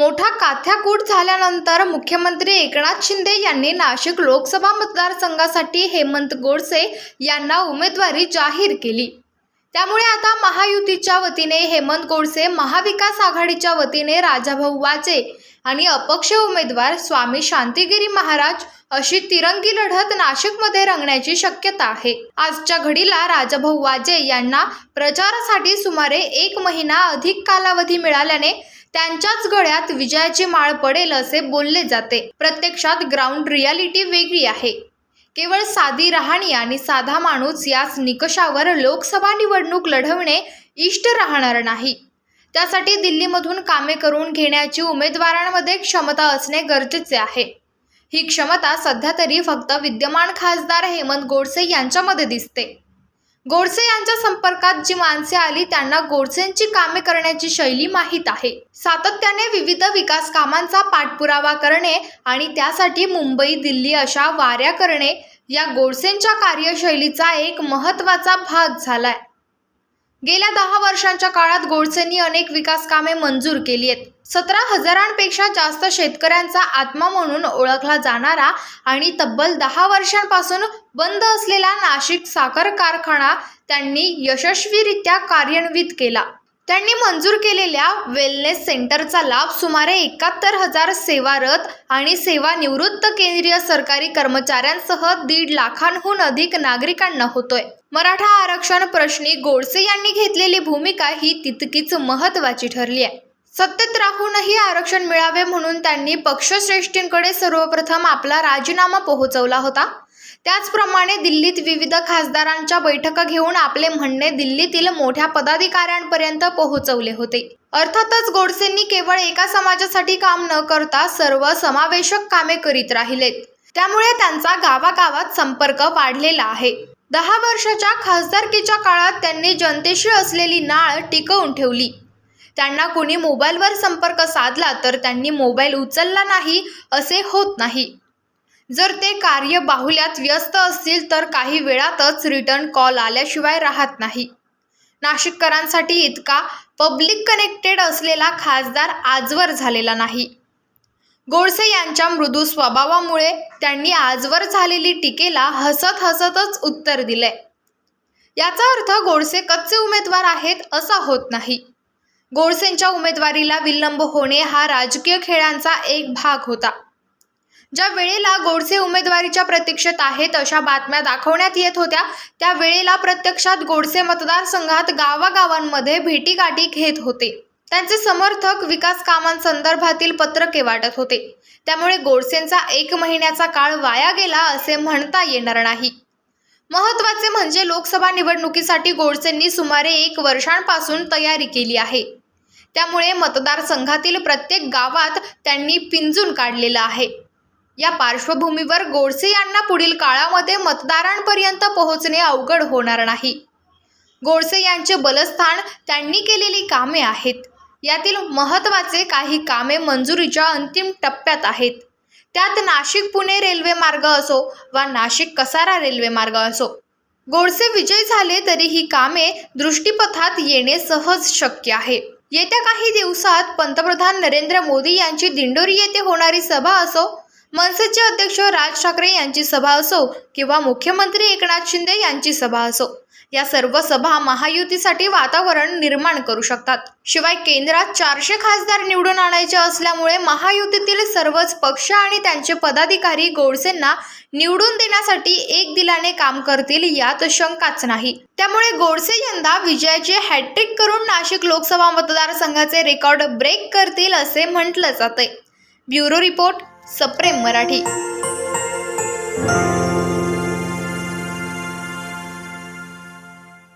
मोठा काथ्याकूट झाल्यानंतर मुख्यमंत्री एकनाथ शिंदे यांनी नाशिक लोकसभा मतदारसंघासाठी हेमंत गोडसे यांना उमेदवारी जाहीर केली. त्यामुळे आता महायुतीच्या वतीने हेमंत गोडसे महाविकास आघाडीच्या वतीने राजाभाऊ वाजे आणि अपक्ष उमेदवार स्वामी शांतिगिरी महाराज अशी तिरंगी लढत नाशिकमध्ये रंगण्याची शक्यता आहे. आजच्या घडीला राजाभाऊ वाजे यांना प्रचारासाठी सुमारे एक महिना अधिक कालावधी मिळाल्याने त्यांच्याच गळ्यात विजयाची माळ पडेल असे बोलले जाते. प्रत्यक्षात ग्राउंड रियालिटी वेगळी आहे. केवळ साधी राहणी आणि साधा माणूस याच निकषावर लोकसभा निवडणूक लढवणे इष्ट राहणार नाही. त्यासाठी दिल्लीमधून कामे करून घेण्याची उमेदवारांमध्ये क्षमता असणे गरजेचे आहे. ही क्षमता सध्या तरी फक्त विद्यमान खासदार हेमंत गोडसे यांच्यामध्ये दिसते. गोडसे यांच्या संपर्कात जी माणसे आली त्यांना गोडसेंची कामे करण्याची शैली माहीत आहे. सातत्याने विविध विकास कामांचा पाठपुरावा करणे आणि त्यासाठी मुंबई दिल्ली अशा वाऱ्या करणे या गोडसेंच्या कार्यशैलीचा एक महत्त्वाचा भाग झालाय. गेल्या दहा वर्षांच्या काळात गोडसेंनी अनेक विकास कामे मंजूर केली आहेत. सतरा हजारांपेक्षा जास्त शेतकऱ्यांचा आत्मा म्हणून ओळखला जाणारा आणि तब्बल दहा वर्षांपासून बंद असलेला नाशिक साखर कारखाना त्यांनी यशस्वीरित्या कार्यान्वित केला. त्यांनी मंजूर केलेल्या वेलनेस सेंटरचा लाभ सुमारे एकाहत्तर हजार सेवारत आणि सेवानिवृत्त केंद्रीय सरकारी कर्मचाऱ्यांसह दीड लाखांहून अधिक नागरिकांना होतोय. मराठा आरक्षण प्रश्नी गोडसे यांनी घेतलेली भूमिका ही तितकीच महत्त्वाची ठरली आहे सत्तेत राहूनही आरक्षण मिळावे म्हणून त्यांनी पक्षश्रेष्ठींकडे सर्वप्रथम आपला राजीनामा पोहोचवला होता. त्याचप्रमाणे दिल्लीत विविध खासदारांच्या बैठका घेऊन आपले म्हणणे दिल्लीतील मोठ्या पदाधिकाऱ्यांपर्यंत पोहोचवले होते. अर्थातच गोडसेंनी केवळ एका समाजासाठी काम न करता सर्व समावेशक कामे करीत राहिलेत. त्यामुळे त्यांचा गावागावात संपर्क वाढलेला आहे. दहा वर्षाच्या खासदारकीच्या काळात त्यांनी जनतेशी असलेली नाळ टिकवून ठेवली. त्यांना कोणी मोबाईलवर संपर्क साधला तर त्यांनी मोबाईल उचलला नाही असे होत नाही. जर ते कार्य बाहुल्यात व्यस्त असतील तर काही वेळातच रिटर्न कॉल आल्याशिवाय राहत नाही. नाशिककरांसाठी इतका पब्लिक कनेक्टेड असलेला खासदार आजवर झालेला नाही. गोडसे यांच्या मृदू स्वभावामुळे त्यांनी आजवर झालेली टीकेला हसत हसतच उत्तर दिले. याचा अर्थ गोडसे कच्चे उमेदवार आहेत असा होत नाही. गोडसेंच्या उमेदवारीला विलंब होणे हा राजकीय खेळांचा एक भाग होता. ज्या वेळेला गोडसे उमेदवारीच्या प्रतीक्षेत आहेत अशा बातम्या दाखवण्यात येत होत्या त्या वेळेला प्रत्यक्षात गोडसे मतदारसंघात गावागावांमध्ये भेटीगाठी घेत होते. त्यांचे समर्थक विकास कामांसंदर्भातील पत्रके वाटत होते. त्यामुळे गोडसेंचा एक महिन्याचा काळ वाया गेला असे म्हणता येणार नाही. महत्त्वाचे म्हणजे लोकसभा निवडणुकीसाठी गोडसेंनी सुमारे एक वर्षांपासून तयारी केली आहे. त्यामुळे मतदारसंघातील प्रत्येक गावात त्यांनी पिंजून काढलेलं आहे. या पार्श्वभूमीवर गोडसे यांना पुढील काळामध्ये मतदारांपर्यंत पोहोचणे अवघड होणार नाही. गोडसे यांचे बलस्थान त्यांनी केलेली कामे आहेत. यातील महत्त्वाचे काही कामे मंजुरीच्या अंतिम टप्प्यात आहेत. त्यात नाशिक पुणे रेल्वे मार्ग असो वा नाशिक कसारा रेल्वे मार्ग असो गोडसे विजय झाले तरी ही कामे दृष्टीपथात येणे सहज शक्य आहे. येत्या काही दिवसात पंतप्रधान नरेंद्र मोदी यांची दिंडोरी येथे होणारी सभा असो मनसेचे अध्यक्ष राज ठाकरे यांची सभा असो किंवा मुख्यमंत्री एकनाथ शिंदे यांची सभा असो या सर्व सभा महायुतीसाठी वातावरण निर्माण करू शकतात. शिवाय केंद्रात चारशे खासदार निवडून आणायचे असल्यामुळे महायुतीतील सर्वच पक्ष आणि त्यांचे पदाधिकारी गोडसेंना निवडून देण्यासाठी एक दिलाने काम करतील यात शंकाच नाही. त्यामुळे गोडसे यंदा विजयाची हॅट्रिक करून नाशिक लोकसभा मतदारसंघाचे रेकॉर्ड ब्रेक करतील असे म्हटलं जाते ब्युरो रिपोर्ट सप्रेम मराठी.